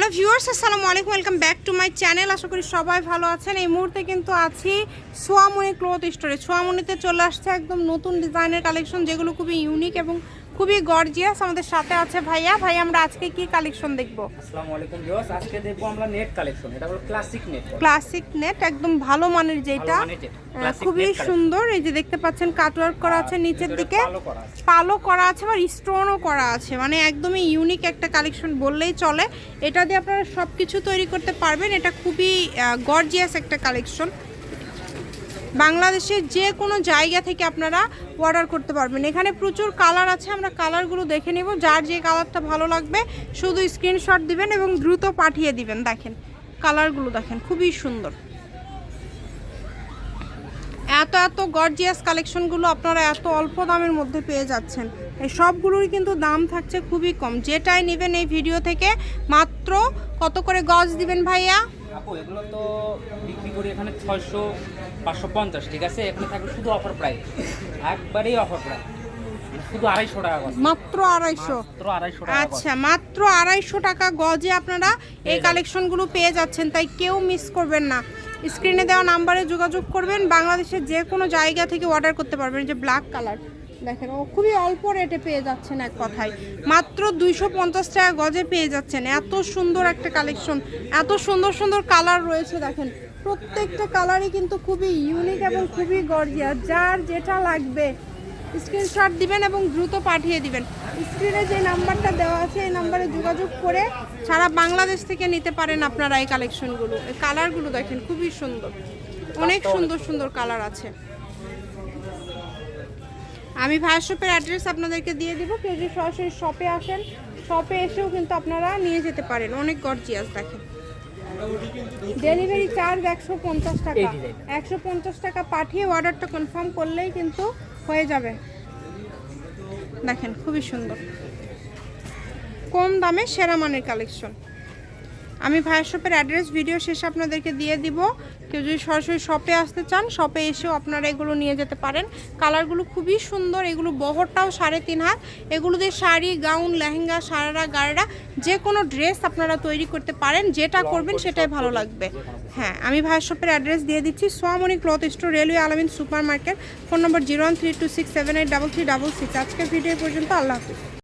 Hello viewers আসসালামু আলাইকুম। Welcome back to my channel আশা করি সবাই ভালো আছেন। এই মুহূর্তে কিন্তু আছি সোয়ামনি ক্লোথ স্টোরে সোয়ামনিতে চলে আসছে একদম নতুন ডিজাইনের কালেকশন যেগুলো খুবই ইউনিক এবং খুবই গর্জিয়াস আমাদের সাথে আছে ভাইয়া। ভাই আমরা আজকে কি কালেকশন দেখব? আসসালামু আলাইকুম ভিউয়ার্স আজকে দেখব আমরা নেট কালেকশন এটা হলো ক্লাসিক নেট ক্লাসিক নেট একদম ভালো মানের যেটা Classic খুবই সুন্দর এই যে দেখতে পাচ্ছেন কাটওয়ার্ক করা আছে নিচের দিকে। ভালো করা আছে। পালও করা আছে আবার স্টোনও করা আছে মানে একদমই ইউনিক একটা কালেকশন বললেই চলে। এটা দিয়ে আপনারা সব কিছু তৈরি করতে পারবেন এটা খুবই গর্জিয়াস একটা কালেকশন বাংলাদেশের যে কোনো জায়গা থেকে আপনারা অর্ডার করতে পারবেন। এখানে প্রচুর কালার আছে, আমরা কালারগুলো দেখে নেব। যার যে কালারটা ভালো লাগবে, শুধু স্ক্রিনশট দিবেন এবং দ্রুত পাঠিয়ে দিবেন। দেখেন কালারগুলো দেখেন, খুবই সুন্দর। এত এত গর্জিয়াস কালেকশনগুলো আপনারা এত অল্প দামের মধ্যে পেয়ে যাচ্ছেন। এই সবগুলোরই কিন্তু দাম থাকছে খুবই কম। যেটাই নেবেন এই ভিডিও থেকে, মাত্র কত করে গজ দিবেন ভাইয়া? আপু এগুলো তো বিক্রি করি এখানে ছয়শো পাঁচশো পঞ্চাশ ঠিক আছে? এখানে থাকবে শুধু অফার প্রাইস একবারেই অফার প্রাইস শুধু আড়াইশো টাকা মাত্র আড়াইশো। মাত্র আড়াইশো টাকা আচ্ছা মাত্র আড়াইশো টাকা গজে আপনারা এই কালেকশনগুলো পেয়ে যাচ্ছেন তাই কেউ মিস করবেন না। স্ক্রিনে দেওয়া নাম্বারে যোগাযোগ করবেন বাংলাদেশের যে কোনো জায়গা থেকে অর্ডার করতে পারবেন যে ব্ল্যাক কালার দেখেন ও খুবই অল্প রেটে পেয়ে যাচ্ছেন এক কথায়। মাত্র দুইশো পঞ্চাশ টাকা গজে পেয়ে যাচ্ছেন। এত সুন্দর একটা কালেকশন এত সুন্দর সুন্দর কালার রয়েছে দেখেন। প্রত্যেকটা কালারই কিন্তু খুবই ইউনিক এবং খুবই গর্জিয়াস যার যেটা লাগবে স্ক্রিনশট দিবেন এবং দ্রুত পাঠিয়ে দিবেন। স্ক্রিনে যে নাম্বারটা দেওয়া আছে এই নাম্বারে যোগাযোগ করে সারা বাংলাদেশ থেকে নিতে পারেন আপনারা এই কালেকশনগুলো এই কালারগুলো দেখেন খুবই সুন্দর। অনেক সুন্দর সুন্দর। কালার আছে। আমি ভাইয়ের শপের অ্যাড্রেস আপনাদেরকে দিয়ে দিব। কেউ যদি সরাসরি শপে আসেন শপে এসেও কিন্তু আপনারা নিয়ে যেতে পারেন। অনেক গর্জিয়াস দেখেন। ডেলিভারি চার্জ একশো পঞ্চাশ টাকা। একশো পঞ্চাশ টাকা পাঠিয়ে অর্ডারটা কনফার্ম করলেই কিন্তু হয়ে যাবে। দেখেন খুবই সুন্দর। কম দামে সেরা মানের কালেকশন আমি ভাইয়ের শপের অ্যাড্রেস ভিডিও শেষে আপনাদেরকে দিয়ে দিব। কেউ যদি সরাসরি শপে আসতে চান শপে এসেও আপনারা এগুলো নিয়ে যেতে পারেন। কালারগুলো খুবই সুন্দর এগুলো বহরটাও সাড়ে তিন হাত। এগুলো দিয়ে শাড়ি গাউন লেহেঙ্গা সারারা গাড়েরা যে কোনো ড্রেস আপনারা তৈরি করতে পারেন যেটা করবেন সেটাই ভালো লাগবে। হ্যাঁ আমি ভাইয়ের শপের অ্যাড্রেস দিয়ে দিচ্ছি। Swamani cloth store railway Alamin super market phone number zero one three two six seven eight double three double six আজকের ভিডিও পর্যন্ত আল্লাহ হাফিজ।